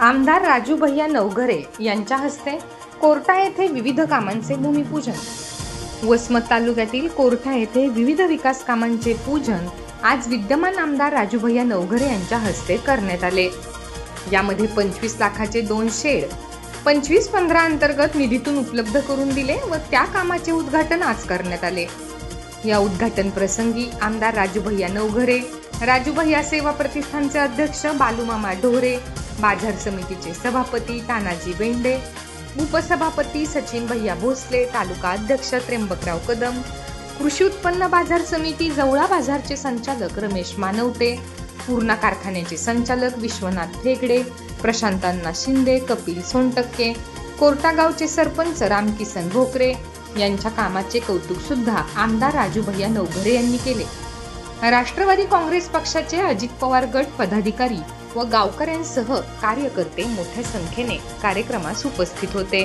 आमदार राजू भैया नवघरे यांच्या हस्ते कोर्टा येथे विविध कामांचे भूमिपूजन. वसमत तालुक्यातील कोर्टा येथे विविध विकास कामांचे पूजन आज विद्यमान आमदार राजू भैया नवघरे यांच्या हस्ते करण्यात आले. यामध्ये पंचवीस लाखाचे दोन शेड पंचवीस पंधरा अंतर्गत निधीतून उपलब्ध करून दिले व त्या कामाचे उद्घाटन आज करण्यात आले. या उद्घाटन प्रसंगी आमदार राजू भैया नवघरे राजू भैया सेवा प्रतिष्ठानचे अध्यक्ष बालूमामा ढोरे बाजार समितीचे सभापती तानाजी बेंडे उपसभापती सचिन भैया भोसले तालुका अध्यक्ष त्र्यंबकराव कदम कृषी उत्पन्न बाजार समिती जवळा बाजारचे संचालक रमेश मानवते पूर्णा कारखान्याचे संचालक विश्वनाथ फेगडे प्रशांतांना शिंदे कपिल सोनटक्के कोर्टागावचे सरपंच रामकिसन भोकरे यांच्या कामाचे कौतुक सुद्धा आमदार राजू भैया नवघरे यांनी केले. राष्ट्रवादी काँग्रेस पक्षाचे अजित पवार गट पदाधिकारी व गावकऱ्यांसह कार्यकर्ते मोठ्या संख्येने कार्यक्रमास उपस्थित होते.